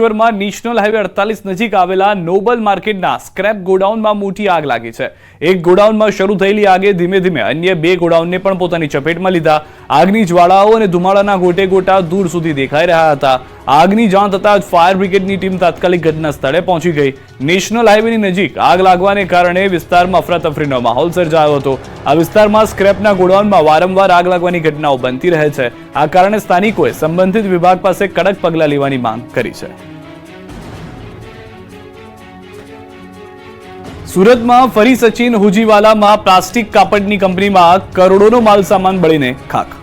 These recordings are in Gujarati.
અંકલેશ્વરમાં નેશનલ હાઈવે અડતાલીસ નજીક આવેલા નોબલ માર્કેટના સ્ક્રેપ ગોડાઉનમાં મોટી આગ લાગી છે. એક ગોડાઉનમાં શરૂ થયેલી આગે ધીમે ધીમે અન્ય બે ગોડાઉનને પણ પોતાની ચપેટમાં લીધા. આગની જ્વાળાઓ અને ધુમાડાના ગોટે ગોટા દૂર સુધી દેખાઈ રહ્યા હતા. આગની જાણ થતાં જ ફાયર બ્રિગેડની ટીમ તાત્કાલિક ઘટના સ્થળે પહોંચી ગઈ. નેશનલ હાઈવેની નજીક આગ લાગવાને કારણે વિસ્તારમાં અફરાતફરીનો માહોલ સર્જાયો હતો. આ વિસ્તારમાં સ્ક્રેપના ગોડાઉનમાં વારંવાર આગ લાગવાની ઘટનાઓ બનતી રહે છે. આ કારણે સ્થાનિકોએ સંબંધિત વિભાગ પાસે કડક પગલાં લેવાની માંગ કરી છે. સુરતમાં ફરી સચિન હુજીવાલામાં પ્લાસ્ટિક કાપડની કંપનીમાં કરોડોનો માલ સામાન બળીને ખાખ.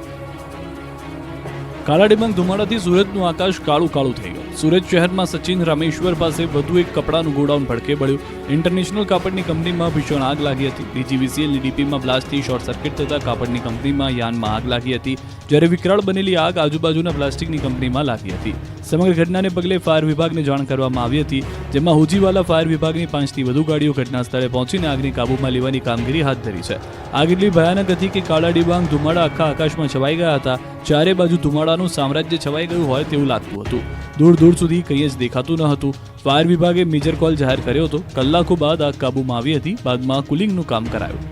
કાળા ડિબાંગ ધુમાડાથી સુરતનું આકાશ કાળું કાળું થઈ ગયું. સુરત શહેરમાં સચિન રામેશ્વર પાસે વધુ એક કપડાનું ગોડાઉન ભડકે પડ્યું ઇન્ટરનેશનલ કાપડની કંપનીમાં ભીષણ આગ લાગી હતી. ડીજીવીસીએલની ડીપીમાં બ્લાસ્ટથી શોર્ટ સર્કિટ થતાં કાપડની કંપનીમાં યાનમાં આગ લાગી હતી. જ્યારે વિકરાળ બનેલી આગ આજુબાજુના પ્લાસ્ટિકની કંપનીમાં લાગી હતી. સમગ્ર ઘટનાને પગલે ફાયર વિભાગને જાણ કરવામાં આવી હતી, જેમાં હુજીવાલા ફાયર વિભાગની પાંચથી વધુ ગાડીઓ ઘટના સ્થળે પહોંચીને આગને કાબૂમાં લેવાની કામગીરી હાથ ધરી છે. આગ એટલી ભયાનક હતી કે કાળા ડિબાંગ ધુમાડા આખા આકાશમાં છવાઈ ગયા હતા, ચારે બાજુ ધુમાડાનું સામ્રાજ્ય છવાઈ ગયું હોય તેવું લાગતું હતું. દૂર દૂર સુધી કંઈ જ દેખાતું ન હતું. ફાયર વિભાગે મેજર કોલ જાહેર કર્યો હતો. કલાકો બાદ આગ કાબૂમાં આવી હતી. બાદમાં કુલિંગનું કામ કરાયું.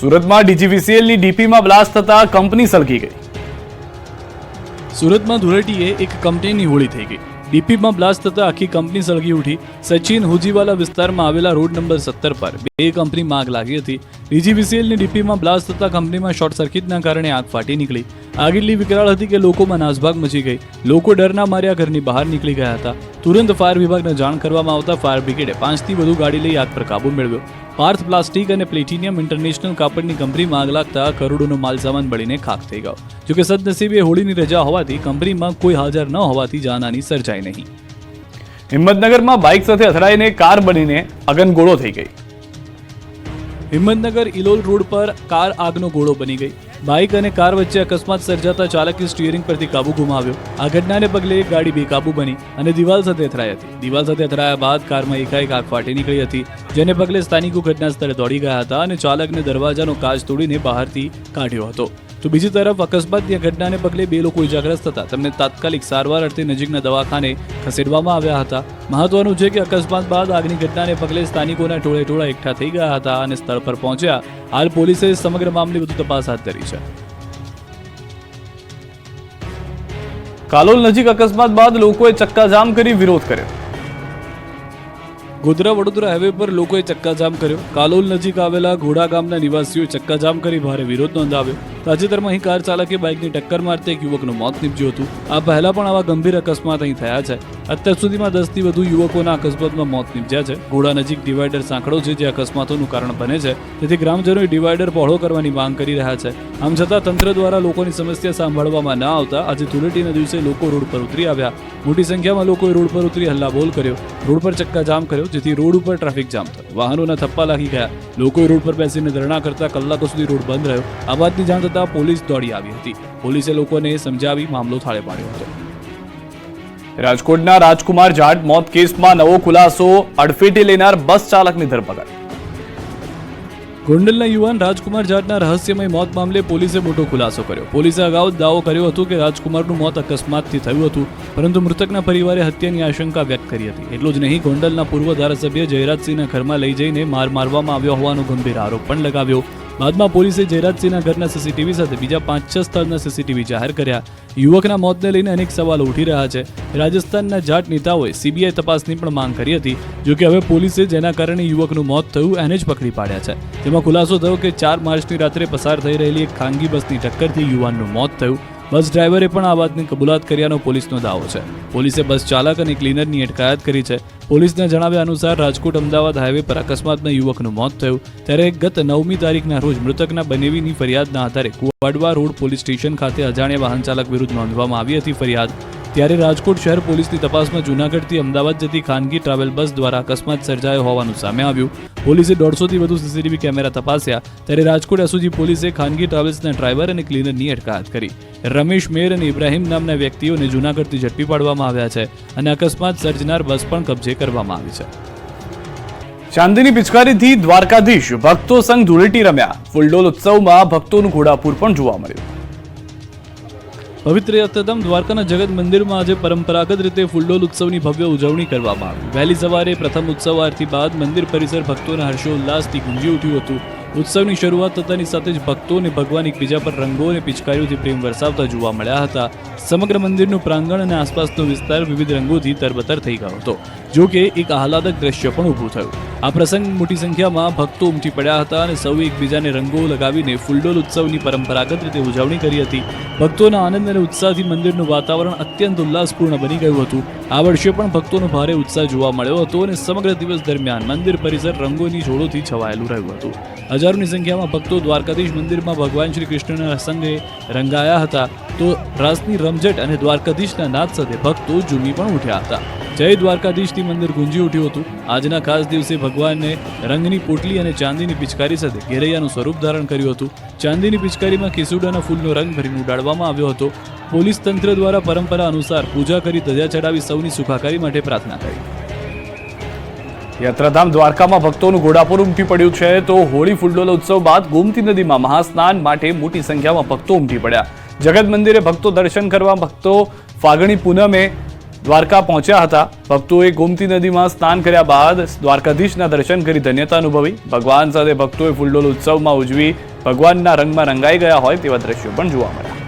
સુરતમાં ડીજીવીસીએલની ડીપીમાં બ્લાસ્ટ થતા કંપની સળગી ગઈ. સુરતમાં ધૂળેટીએ એક કંપનીની હોળી થઈ ગઈ. ડીપીમાં બ્લાસ્ટ થતાં આખી કંપની સળગી ઉઠી. સચિન હુજીવાલા વિસ્તારમાં આવેલા રોડ નંબર સત્તર પર બે કંપનીમાં આગ લાગી હતી. ડીજીવીસીએલની ડીપીમાં બ્લાસ્ટ થતાં કંપનીમાં શોર્ટ સર્કિટના કારણે આગ ફાટી નીકળી. આગ એટલી વિકરાળ હતી કે લોકોમાં નાસભાગ મચી ગઈ. લોકો ડરના માર્યા ઘરની બહાર નીકળી ગયા હતા. તુરંત ફાયર વિભાગને જાણ કરવામાં આવતા ફાયર બ્રિગેડે પાંચથી વધુ ગાડી લઈ આગ પર કાબુ મેળવ્યો. પાર્થ પ્લાસ્ટિક અને પ્લેટિનિયમ ઇન્ટરનેશનલ કાપડની કંપનીમાં આગ લાગતા કરોડોનો માલસામાન બળીને ખાખ થઈ ગયો. જોકે સદનસીબે હોળીની રજા હોવાથી કંપનીમાં કોઈ હાજર ન હોવાથી જાનહાની સર્જાઈ નહીં. હિંમતનગરમાં બાઇક સાથે અથડાઈને કાર બનીને અગનગોળો થઈ ગઈ. હિંમતનગર ઇલોલ રોડ પર કાર આગનો ગોળો બની ગઈ. બાઇક અને કાર વચ્ચે અકસ્માત સર્જાતા ચાલકે સ્ટીયરિંગ પરથી કાબુ ગુમાવ્યો. આ ઘટનાને પગલે ગાડી બેકાબુ બની અને દિવાલ સાથે અથડાઈ હતી. દિવાલ સાથે અથડાયા બાદ કારમાં એકાએક આગ ફાટી નીકળી હતી, જેને પગલે સ્થાનિકો ઘટના સ્થળે દોડી ગયા હતા અને ચાલકને દરવાજાનો કાચ તોડીને બહારથી કાઢ્યો હતો. તો બીજી તરફ અકસ્માતની આ ઘટનાને પગલે બે લોકો ઇજાગ્રસ્ત હતા. તેમને તાત્કાલિક સારવાર અર્થે નજીકના દવાખાને ખસેડવામાં આવ્યા હતા. મહત્વનું છે કે અકસ્માત બાદ આગની ઘટનાને પગલે સ્થાનિકોના ટોળે ટોળા એકઠા થઈ ગયા હતા અને સ્થળ પર પહોંચ્યા. હાલ પોલીસે સમગ્ર મામલે વધુ તપાસ હાથ ધરી છે. કાલોલ નજીક અકસ્માત બાદ લોકોએ ચક્કાજામ કરી વિરોધ કર્યો. ગોધરા વડોદરા હાઈવે પર લોકોએ ચક્કાજામ કર્યો. કાલોલ નજીક આવેલા ઘોડા ગામના નિવાસીઓએ ચક્કાજામ કરી ભારે વિરોધ નોંધાવ્યો. તાજેતરમાં અહીં કાર ચાલકે બાઇકની ટક્કર મારતી એક યુવકનું મોત નીપજ્યું હતું. આ પહેલા પણ આવા ગંભીર અકસ્માત અહીં થયા છે. અત્યાર સુધીમાં દસથી વધુ યુવકોના અકસ્માતમાં મોત નીપજ્યા છે. ઘોડા નજીક ડિવાઈડર સાંકળો છે જે અકસ્માતોનું કારણ બને છે. તેથી ગ્રામજનોએ ડિવાઈડર પહોળો કરવાની માંગ કરી રહ્યા છે. આમ છતાં તંત્ર દ્વારા લોકોની સમસ્યા સાંભળવામાં ન આવતા આજે ધૂળેટીના દિવસે લોકો રોડ પર ઉતરી આવ્યા. મોટી સંખ્યામાં લોકોએ રોડ પર ઉતરી હલ્લાબોલ કર્યો. રોડ પર ચક્કા જામ કર્યો, જેથી રોડ ઉપર ટ્રાફિક જામ થયો. વાહનોના થપ્પા લાગી ગયા. લોકોએ રોડ પર બેસીને ધરણા કરતા કલાકો સુધી રોડ બંધ રહ્યો. આ વાતની જાણ થતાં પોલીસ દોડી આવી હતી. પોલીસે લોકોને સમજાવી મામલો થાળે પાડ્યો હતો. રાજકોટના રાજકુમાર જાટ મોત કેસમાં નવો ખુલાસો અડફેટે લેનાર બસ ચાલકની ધરપકડ. ગોંડલના યુવાન રાજકુમાર જાટના રહસ્યમય મોત મામલે પોલીસે મોટો ખુલાસો કર્યો. પોલીસે અગાઉ દાવો કર્યો હતો કે રાજકુમારનું મોત અકસ્માતથી થયું હતું પરંતુ મૃતકના પરિવારે હત્યાની આશંકા વ્યક્ત કરી હતી. એટલું જ નહીં ગોંડલના પૂર્વ ધારાસભ્ય જયરાજસિંહના ઘરમાં લઈ જઈને માર મારવામાં આવ્યો હોવાનો ગંભીર આરોપ પણ લગાવ્યો. બાદમાં પોલીસે જયરાજસિંહના ઘરના સીસીટીવી સાથે બીજા પાંચ, છ સ્થળના સીસીટીવી જાહેર કર્યા. યુવકના મોતને લઈને અનેક સવાલો ઉઠી રહ્યા છે. રાજસ્થાનના જાટ નેતાઓએ સીબીઆઈ તપાસની પણ માંગ કરી હતી જોકે હવે પોલીસે જેના કારણે યુવકનું મોત થયું એને જ પકડી પાડ્યા છે. તેમાં ખુલાસો થયો કે ચાર માર્ચની રાત્રે પસાર થઈ રહેલી એક ખાનગી બસની ટક્કરથી યુવાનનું મોત થયું. બસ ડ્રાઈવરે પણ આ વાતની કબૂલાત કર્યાનો પોલીસનો દાવો છે. પોલીસે બસ ચાલક અને ક્લીનરની અટકાયત કરી છે. પોલીસના જણાવ્યા અનુસાર રાજકોટ અમદાવાદ હાઈવે પર અકસ્માતમાં યુવકનું મોત થયું. ત્યારે ગત નવમી તારીખના રોજ મૃતકના બનેવીની ફરિયાદના આધારે કુવાડવા રોડ પોલીસ સ્ટેશન ખાતે અજાણ્યા વાહન ચાલક વિરુદ્ધ નોંધવામાં આવી હતી ફરિયાદ. ત્યારે રાજકોટ શહેર પોલીસની તપાસમાં જૂનાગઢથી અમદાવાદ જતી ખાનગી ટ્રાવેલ બસ દ્વારા અકસ્માત સર્જાયો હોવાનું સામે આવ્યું. પોલીસે દોઢસોથી વધુ સીસીટીવી કેમેરા તપાસ્યા, ત્યારે રાજકોટ એસઓજી પોલીસે ખાનગી ટ્રાવેલ્સના ડ્રાઈવર અને ક્લીનરની અટકાયત કરી. રમેશ મેર અને ઇબ્રાહિમ નામના વ્યક્તિઓને જૂનાગઢથી ઝડપી પાડવામાં આવ્યા છે અને અકસ્માત સર્જનાર બસ પણ કબજે કરવામાં આવી છે. ચાંદીની પિચકારીથી દ્વારકાધીશ ભક્તો સંઘ ધૂળેટી રમ્યા. ફૂલડોલ ઉત્સવમાં ભક્તોનું ઘોડાપુર પણ જોવા મળ્યું. પવિત્ર યાત્રાધામ દ્વારકાના જગત મંદિરમાં આજે પરંપરાગત રીતે ફૂલડોલ ઉત્સવની ભવ્ય ઉજવણી કરવામાં આવી. વહેલી સવારે પ્રથમ ઉત્સવ આરતી બાદ મંદિર પરિસર ભક્તોના હર્ષોલ્લાસથી ગુંજી ઉઠ્યું હતું. ઉત્સવની શરૂઆત થતાની સાથે જ ભક્તો અને ભગવાન એકબીજા પર રંગો અને પિચકારીઓથી પ્રેમ વરસાવતા જોવા મળ્યા હતા. સમગ્ર મંદિરનું પ્રાંગણ અને આસપાસનો વિસ્તાર વિવિધ રંગોથી તરબતર થઈ ગયો હતો, જો કે એક આહલાદક દ્રશ્ય પણ ઊભું થયું. આ પ્રસંગ મોટી સંખ્યામાં ભક્તો ઉમટી પડ્યા હતા અને સૌ એકબીજાને રંગો લગાવીને ફૂલડોલ ઉત્સવની પરંપરાગત રીતે ઉજવણી કરી હતી. ભક્તોના આનંદ અને ઉત્સાહથી મંદિરનું વાતાવરણ અત્યંત ઉલ્લાસપૂર્ણ બની ગયું હતું. આ વર્ષે પણ ભક્તોનો ભારે ઉત્સાહ જોવા મળ્યો હતો અને સમગ્ર દિવસ દરમિયાન મંદિર પરિસર રંગોની જોડોથી છવાયેલું રહ્યું હતું. હજારોની સંખ્યામાં ભક્તો દ્વારકાધીશ મંદિરમાં ભગવાન શ્રી કૃષ્ણના સંગે રંગાયા હતા. તો રાસની રમઝટ અને દ્વારકાધીશના નાદ સાથે ભક્તો ઝૂમી પણ ઉઠ્યા હતા. જય દ્વારકાધીશથી મંદિર ગુંજી ઉઠ્યું હતું. આજના ખાસ દિવસે ભગવાનને રંગની પોટલી અને ચાંદીની પિચકારી સાથે ઘેરૈયાનું સ્વરૂપ ધારણ કર્યું હતું. ચાંદીની પિચકારીમાં કેસુડાના ફૂલનો રંગ ભરીને ઉડાડવામાં આવ્યો હતો. પોલીસ તંત્ર દ્વારા પરંપરા અનુસાર પૂજા કરી, ધજા ચડાવી સૌની સુખાકારી માટે પ્રાર્થના કરી. યાત્રાધામ દ્વારકામાં ભક્તોનું ઘોડાપુર ઉમટી પડ્યું છે તો હોળી ફૂલડોલ ઉત્સવ બાદ ગોમતી નદીમાં મહાસ્નાન માટે મોટી સંખ્યામાં ભક્તો ઉમટી પડ્યા. જગત મંદિરે ભક્તો દર્શન કરવા ભક્તો ફાગણી પૂનમે દ્વારકા પહોંચ્યા હતા. ભક્તોએ ગોમતી નદીમાં સ્નાન કર્યા બાદ દ્વારકાધીશના દર્શન કરી ધન્યતા અનુભવી. ભગવાન સાથે ભક્તોએ ફૂલડોલ ઉત્સવમાં ઉજવી ભગવાનના રંગમાં રંગાઈ ગયા હોય તેવા દ્રશ્યો પણ જોવા મળ્યા.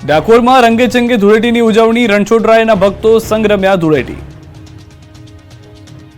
ડાકોરમાં રંગેચંગે ધૂળેટીની ઉજવણી રણછોડરાયના ભક્તો સંગ્રમ્યા ધૂળેટી.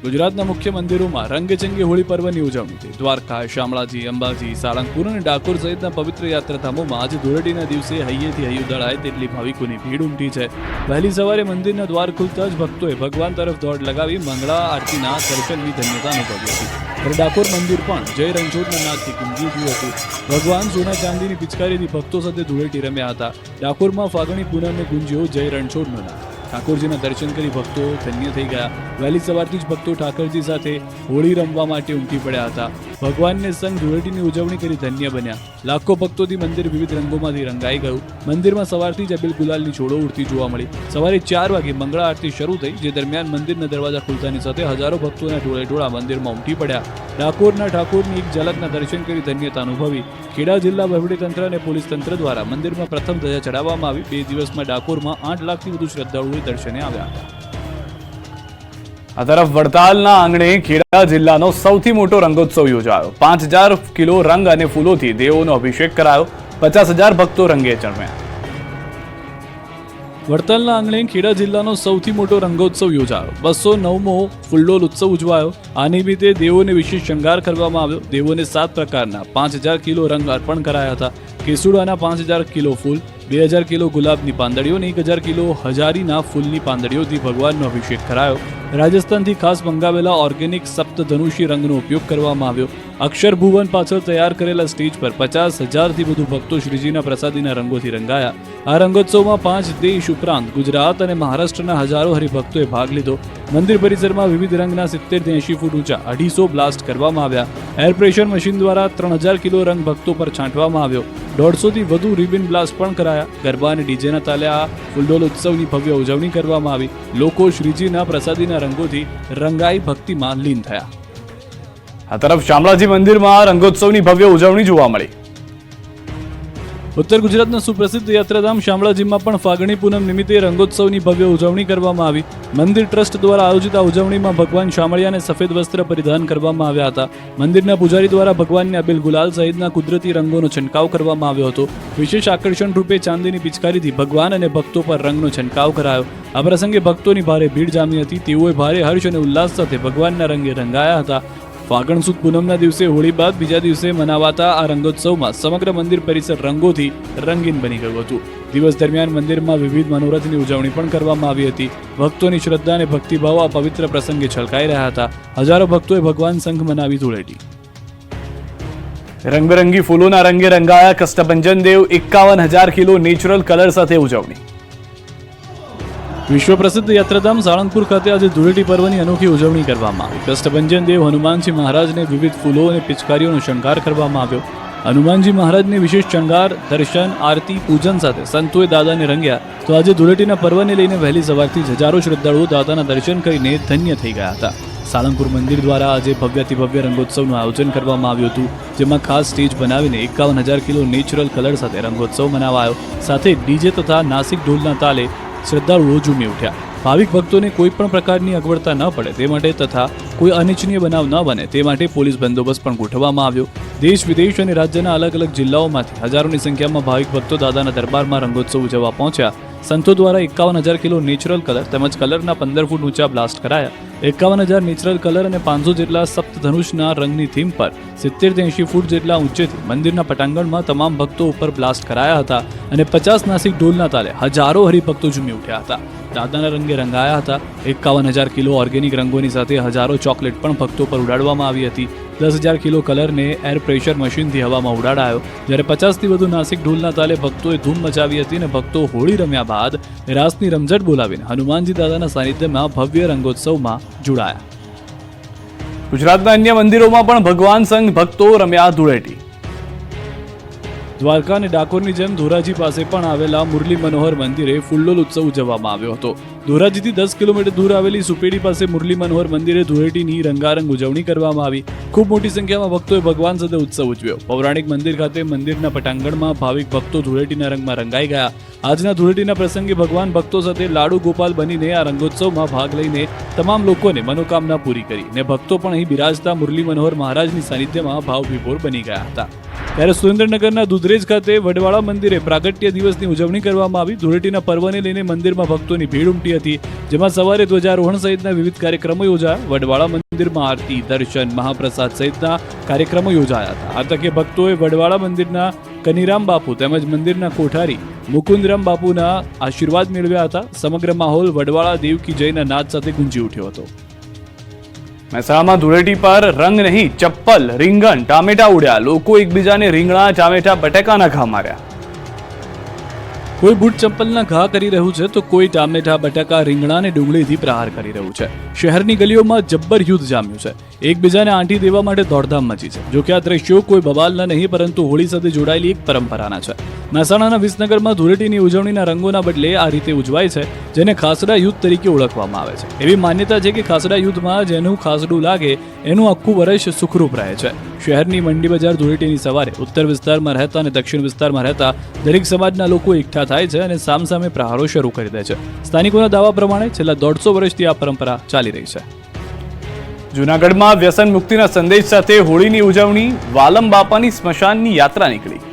ગુજરાતના મુખ્ય મંદિરોમાં રંગચંગી હોળી પર્વની ઉજવણી. થઈ દ્વારકા, શામળાજી, અંબાજી, સાળંગપુર અને ડાકોર સહિતના પવિત્ર યાત્રાધામોમાં આજે ધૂળેટીના દિવસે હૈયેથી હૈયું દળાય તેટલી ભાવિકોની ભીડ ઉમટી છે. વહેલી સવારે મંદિરના દ્વાર ખુલતા જ ભક્તોએ ભગવાન તરફ દોડ લગાવી મંગળા આરતીના દર્શનની ધન્યતા અનુભવી હતી. ત્યારે ડાકોર મંદિર પણ જય રણછોડના નાદથી ગુંજી ઉઠ્યું હતું. ભગવાન સોના ચાંદીની પિચકારીથી ભક્તો સાથે ધૂળેટી રમ્યા હતા. ડાકોરમાં ફાગણી પૂનમને ગુંજ્યો જય રણછોડનો નાદ. ઠાકોરજીના દર્શન કરી ભક્તો ધન્ય થઈ ગયા. વહેલી સવારથી જ ભક્તો ઠાકરજી સાથે હોળી રમવા માટે ઉમટી પડ્યા હતા. ભગવાનને સંગ ધૂળેટીની ઉજવણી કરી ધન્ય બન્યા. લાખો ભક્તોથી મંદિર વિવિધ રંગોમાંથી રંગાઈ ગયું. મંદિરમાં સવારથી જ અબિલ ગુલાલની છોડો ઉડતી જોવા મળી. સવારે ચાર વાગે મંગળા આરતી શરૂ થઈ, જે દરમિયાન મંદિરના દરવાજા ખુલતાની સાથે હજારો ભક્તોના ટોળે ટોળા મંદિરમાં ઉમટી પડ્યા. ડાકોરના ઠાકોરની એક ઝલકના દર્શન કરી ધન્યતા અનુભવી. ખેડા જિલ્લા વહીવટીતંત્ર અને પોલીસ તંત્ર દ્વારા મંદિરમાં પ્રથમ ધજા ચડાવવામાં આવી. બે દિવસમાં ડાકોરમાં આઠ લાખથી વધુ શ્રદ્ધાળુઓએ દર્શને આવ્યા. હતા આ તરફ વડતાલના આંગણે ખેડા જિલ્લાનો સૌથી મોટો રંગોત્સવ યોજાયો. પાંચ કિલો રંગ અને ફૂલોથી દેવોનો અભિષેક કરાયો. પચાસ ભક્તો રંગે ચણવ્યા. વડતાલના આંગણે ખેડા જિલ્લાનો સૌથી મોટો રંગોત્સવ યોજાયો. બસો નવમો ફૂલડોલ ઉત્સવ ઉજવાયો. આ નિમિત્તે દેવોને વિશેષ શણગાર કરવામાં આવ્યો. દેવોને સાત પ્રકારના પાંચ હજાર કિલો રંગ અર્પણ કરાયા હતા. કેસુડાના પાંચ હજાર કિલો ફૂલ, બે હજાર કિલો ગુલાબની પાંદડીઓ અને એક હજાર કિલો હજારીના ફૂલની પાંદડીઓથી ભગવાનનો અભિષેક કરાયો. રાજસ્થાનથી ખાસ મંગાવેલા ઓર્ગેનિક સપ્તધનુષી રંગનો ઉપયોગ કરવામાં આવ્યો. અક્ષર ભુવન પાછળ તૈયાર કરેલા સ્ટેજ પર પચાસ હજારથી વધુ ભક્તો શ્રીજીના પ્રસાદીના રંગોથી રંગાયા. આ રંગોત્સવમાં પાંચ દેશ ઉપરાંત ગુજરાત અને મહારાષ્ટ્રના હજારો હરિભક્તોએ ભાગ લીધો. મંદિર પરિસરમાં વિવિધ રંગના સિત્તેર એંશી ફૂટ ઊંચા અઢીસો બ્લાસ્ટ કરવામાં આવ્યા. એર પ્રેશર મશીન દ્વારા ત્રણ હજાર કિલો રંગ ભક્તો પર છાંટવામાં આવ્યો. દોઢસોથી વધુ રિબિન બ્લાસ્ટ પણ કરાયા. ગરબા અને ડીજેના તાલે આ ફૂલડોલ ઉત્સવની ભવ્ય ઉજવણી કરવામાં આવી. લોકો શ્રીજીના પ્રસાદીના રંગોથી રંગાઈ ભક્તિમાં લીન થયા. આ તરફ શામળાજી મંદિરમાં રંગોત્સવની ભવ્ય ઉજવણી જોવા મળી. ઉત્તર ગુજરાતના સુપ્રસિદ્ધ યાત્રાધામ શામળાજીમાં પણ ફાગણી પૂનમ નિમિત્તે રંગોત્સવની ભવ્ય ઉજવણી કરવામાં આવી. મંદિર ટ્રસ્ટ દ્વારા આયોજિત આ ઉજવણીમાં ભગવાન શામળિયાને સફેદ વસ્ત્ર પરિધાન કરવામાં આવ્યા હતા. મંદિરના પૂજારી દ્વારા ભગવાનને અબિલ ગુલાલ સહિતના કુદરતી રંગોનો છંટકાવ કરવામાં આવ્યો હતો. વિશેષ આકર્ષણ રૂપે ચાંદીની પિચકારીથી ભગવાન અને ભક્તો પર રંગનો છંટકાવ કરાયો. આ પ્રસંગે ભક્તોની ભારે ભીડ જામી હતી. તેઓએ ભારે હર્ષ અને ઉલ્લાસ સાથે ભગવાનના રંગે રંગાયા હતા. ફાગણ સુદ પૂનમના દિવસે, હોળી બાદ બીજા દિવસે મનાવાતા આ રંગોત્સવમાં સમગ્ર મંદિર પરિસર રંગોથી રંગીન બની ગયું હતું. દિવસ દરમિયાન મંદિરમાં વિવિધ મનોરથની ઉજવણી પણ કરવામાં આવી હતી. ભક્તોની શ્રદ્ધા અને ભક્તિભાવ આ પવિત્ર પ્રસંગે છલકાઈ રહ્યા હતા. હજારો ભક્તોએ ભગવાન સંઘ મનાવી ધૂળેટી. રંગબેરંગી ફૂલોના રંગે રંગાયા કષ્ટભંજન દેવ એકાવન હજાર કિલો નેચરલ કલર સાથે ઉજવણી. વિશ્વ પ્રસિદ્ધ યાત્રાધામ સાળંગપુર ખાતે આજે ધૂળેટી પર્વની અનોખી ઉજવણી કરવામાં આવી. કષ્ટભંજન દેવ હનુમાનજી મહારાજને વિવિધ ફૂલો અને પિચકારીઓનો શણગાર કરવામાં આવ્યો. હનુમાનજી મહારાજને વિશેષ શણગાર, દર્શન, આરતી, પૂજન સાથે સંતોએ દાદાને રંગ્યા. તો આજે ધૂળેટીના પર્વને લઈને વહેલી સવારથી હજારો શ્રદ્ધાળુઓ દાદાના દર્શન કરીને ધન્ય થઈ ગયા હતા. સાળંગપુર મંદિર દ્વારા આજે ભવ્યાતિ ભવ્ય રંગોત્સવનું આયોજન કરવામાં આવ્યું હતું, જેમાં ખાસ સ્ટેજ બનાવીને એકાવન હજાર કિલો નેચરલ કલર સાથે રંગોત્સવ મનાવાયો. સાથે ડીજે તથા નાસિક ઢોલના તાલે શ્રદ્ધાળુઓ ઝૂમી ઉઠ્યા. ભાવિક ભક્તોને કોઈ પણ પ્રકારની અગવડતા ન પડે તે માટે તથા કોઈ અનિચ્છનીય બનાવ ન બને તે માટે પોલીસ બંદોબસ્ત પણ ગોઠવવામાં આવ્યો. દેશ, વિદેશ અને રાજ્યના અલગ અલગ જિલ્લાઓમાંથી હજારોની સંખ્યામાં ભાવિક ભક્તો દાદાના દરબારમાં રંગોત્સવ ઉજવવા પહોંચ્યા. સંતો દ્વારા એકાવન હજાર કિલો નેચરલ કલર તેમજ કલરના પંદર ફૂટ ઊંચા બ્લાસ્ટ કરાયા. એકાવન હજાર નેચરલ કલર અને પાંચસો જેટલા સપ્તધનુષના રંગની થીમ પર સિત્તેર એંશી ફૂટ જેટલા ઊંચેથી મંદિરના પટાંગણમાં તમામ ભક્તો ઉપર બ્લાસ્ટ કરાયા હતા અને પચાસ નાસિક ઢોલના તાલે હજારો હરિભક્તો ઝૂમી ઉઠ્યા હતા. દાદાના રંગે રંગાયા હતા. એકાવન હજાર કિલો ઓર્ગેનિક રંગોની સાથે હજારો ચોકલેટ પણ ભક્તો પર ઉડાડવામાં આવી હતી. દસ હજાર કિલો કલરને એર પ્રેશર મશીનથી હવામાં ઉડાડાયો. જ્યારે પચાસથી વધુ નાસિક ઢોલના તાલે ભક્તોએ ધૂમ મચાવી હતી અને ભક્તો હોળી રમ્યા બાદ રાસની રમઝટ બોલાવીને હનુમાનજી દાદાના સાનિધ્યમાં ભવ્ય રંગોત્સવમાં જોડાયા. ગુજરાતના અન્ય મંદિરોમાં પણ ભગવાન સંઘ ભક્તો રમ્યા ધૂળેટી. દ્વારકા અને ડાકોરની જેમ ધોરાજી પાસે પણ આવેલા મુરલી મનોહર મંદિરે ફુલ્લોલ ઉત્સવ ઉજવવામાં આવ્યો હતો. ધોરાજીથી દસ કિલોમીટર દૂર આવેલી સુપેડી પાસે મુરલી મનોહર મંદિરે ધૂળેટીની રંગારંગ ઉજવણી કરવામાં આવી. ખૂબ મોટી સંખ્યામાં ભક્તોએ ભગવાન સાથે ઉત્સવ ઉજવ્યો. પૌરાણિક મંદિર ખાતે મંદિરના પટાંગણમાં ભાવિક ભક્તો ધૂળેટીના રંગમાં રંગાઈ ગયા. આજના ધૂળેટીના પ્રસંગે ભગવાન ભક્તો સાથે લાડુ ગોપાલ બનીને આ રંગોત્સવમાં ભાગ લઈને તમામ લોકોને મનોકામના પૂરી કરી. ને ભક્તો પણ અહીં બિરાજતા મુરલી મનોહર મહારાજની સાનિધ્યમાં ભાવવિભોર બની ગયા હતા. ત્યારે સુરેન્દ્રનગરના દુધરેજ ખાતે વડવાળા મંદિરે પ્રાગટ્ય દિવસની ઉજવણી કરવામાં આવી. ધૂળેટીના પર્વને લઈને મંદિરમાં ભક્તોની ભીડ ઉમટી હતી, જેમાં સવારે ધ્વજારોહણ સહિતના વિવિધ કાર્યક્રમો યોજાયા. વડવાળા મંદિરમાં આરતી, દર્શન, મહાપ્રસાદ સહિતના કાર્યક્રમો યોજાયા હતા. આ તકે ભક્તોએ વડવાળા મંદિરના કનીરામ બાપુ તેમજ મંદિરના કોઠારી મુકુંદરામ બાપુના આશીર્વાદ મેળવ્યા હતા. સમગ્ર માહોલ વડવાળા દેવકી જયના નાદ સાથે ગુંજી ઉઠ્યો હતો. મહેસાણામાં ધૂળેટી પર રંગ નહીં, ચપ્પલ, રીંગણ, ટામેટા ઉડ્યા. લોકો એકબીજાને રીંગણા, ટામેટા, બટેકાના ઘા માર્યા. કોઈ બૂટ ચપ્પલના ઘા કરી રહ્યું છે તો કોઈ ટામેટા, બટાકા રીંગણા અને ડુંગળીથી પ્રહાર કરી રહ્યું છે. શહેરની ગલીઓમાં જબ્બર યુદ્ધ જામ્યું છે. એકબીજાને આંટી દેવા માટે દોડધામ મચી છે. જો કે આ દ્રશ્યો કોઈ બવાલના નહીં, પરંતુ હોળી સાથે જોડાયેલી એક પરંપરાના છે. મહેસાણાના વિસનગરમાં ધૂળેટીની ઉજવણીના રંગોના બદલે આ રીતે ઉજવાય છે, જેને ખાસડા યુદ્ધ તરીકે ઓળખવામાં આવે છે. એવી માન્યતા છે કે ખાસડા યુદ્ધમાં જેનું ખાસડું લાગે, એનું આખું વર્ષ સુખરૂપ રહે છે. શહેરની મંડી બજાર ધૂળેટીની સવારે ઉત્તર વિસ્તારમાં રહેતા અને દક્ષિણ વિસ્તારમાં રહેતા દરેક સમાજના લોકો એકઠા થાય છે અને સામસામે પ્રહારો શરૂ કરી દે છે. સ્થાનિકોના દાવા પ્રમાણે છેલ્લા દોઢસો વર્ષથી આ પરંપરા ચાલી રહી છે. જૂનાગઢમાં વ્યસન મુક્તિના સંદેશ સાથે હોળીની ઉજવણી વાલમ બાપાની સ્મશાનની યાત્રા નીકળી.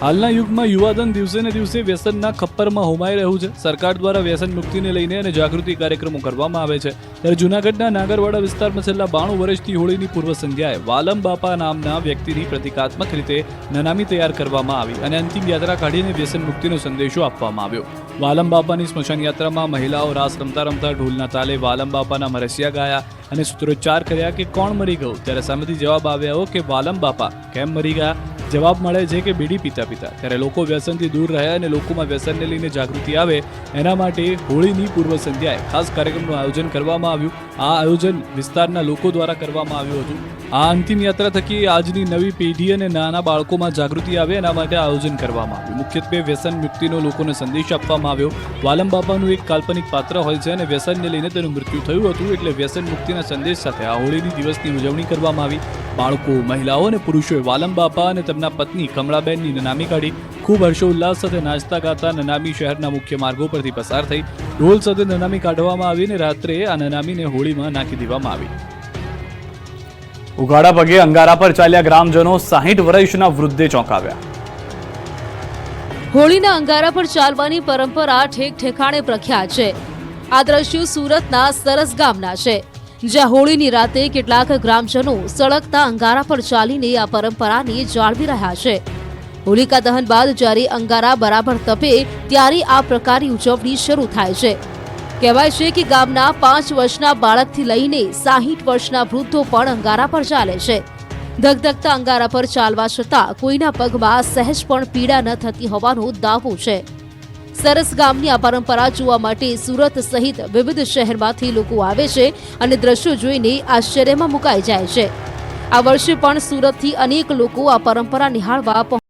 હાલના યુગમાં યુવાધન દિવસે ને દિવસે વ્યસનના ખપ્પરમાં હોમાઈ રહ્યું છે. સરકાર દ્વારા વ્યસન મુક્તિને લઈને અને જાગૃતિ કાર્યક્રમો કરવામાં આવે છે. ત્યારે જૂનાગઢના નાગરવાડા વિસ્તારમાં છેલ્લા બાણું વર્ષથી હોળીની પૂર્વ સંધ્યાએ વાલમ બાપા નામના વ્યક્તિની પ્રતિકાત્મક રીતે નનામી તૈયાર કરવામાં આવી અને અંતિમ યાત્રા કાઢીને વ્યસન મુક્તિનો સંદેશો આપવામાં આવ્યો. વાલમ બાપાની સ્મશાન યાત્રામાં મહિલાઓ રાસ રમતા રમતા ઢોલના તાલે વાલમ બાપાના મરસિયા ગાયા અને સૂત્રોચ્ચાર કર્યા કે કોણ મરી ગયું? ત્યારે સામેથી જવાબ આવ્યો કે વાલમ બાપા. કેમ મરી ગયા? જવાબ મળે છે કે બીડી પીતા પીતા. ત્યારે લોકો વ્યસનથી દૂર રહ્યા અને લોકોમાં વ્યસનને લઈને જાગૃતિ આવે, એના માટે હોળીની પૂર્વ સંધ્યાએ ખાસ કાર્યક્રમનું આયોજન કરવામાં આવ્યું. આ આયોજન વિસ્તારના લોકો દ્વારા કરવામાં આવ્યું હતું. આ અંતિમ યાત્રા થકી આજની નવી પેઢી અને નાના બાળકોમાં જાગૃતિ આવે, એના માટે આયોજન કરવામાં આવ્યું. મુખ્યત્વે વ્યસન મુક્તિનો લોકોને સંદેશ આપવામાં આવ્યો. વાલમ બાપાનું એક કાલ્પનિક પાત્ર હોય છે અને વ્યસનને લઈને તેનું મૃત્યુ થયું હતું એટલે વ્યસન મુક્તિના સંદેશ સાથે આ હોળીની દિવસની ઉજવણી કરવામાં આવી. બાળકો, મહિલાઓ અને પુરુષોએ વાલમ બાપા અને તેમના પત્ની કમળાબેનની નનામી કાઢી. ખૂબ હર્ષોલ્લાસ સાથે નાચતા ગાતા નનામી શહેરના મુખ્ય માર્ગો પરથી પસાર થઈ. ઢોલ સાથે નનામી કાઢવામાં આવી અને રાત્રે આ નનામીને હોળીમાં નાખી દેવામાં આવી. ઉઘાડા પગે અંગારા પર ચાલ્યા ગ્રામજનો સાહીઠ વર્ષના વૃદ્ધે ચોંકાવ્યા. હોળીના અંગારા પર ચાલવાની પરંપરા ઠેક ઠેકાણે પ્રખ્યાત છે. આ દ્રશ્યો સુરતના સરસ ગામના છે. જ્યાં હોળીની રાતે કેટલાક ગ્રામજનો સળગતા અંગારા પર ચાલીને આ પરંપરાને જાળવી રહ્યા છે. હોલિકા દહન બાદ જ્યારે અંગારા બરાબર તપે ત્યારે આ પ્રકારની ઉજવણી શરૂ થાય છે. કહેવાય છે કે ગામના પાંચ વર્ષના બાળકથી લઈને સાહીઠ વર્ષના વૃદ્ધો પણ અંગારા પર ચાલે છે. ધગધગતા અંગારા પર ચાલવા છતાં કોઈના પગમાં સહેજ પણ પીડા ન થતી હોવાનો દાવો છે. સરસ ગામની આ પરંપરા જોવા માટે સુરત સહિત વિવિધ શહેરમાંથી લોકો આવે છે અને દ્રશ્યો જોઈને આશ્ચર્યમાં મુકાઈ જાય છે. આ વર્ષે પણ સુરતથી અનેક લોકો આ પરંપરા નિહાળવા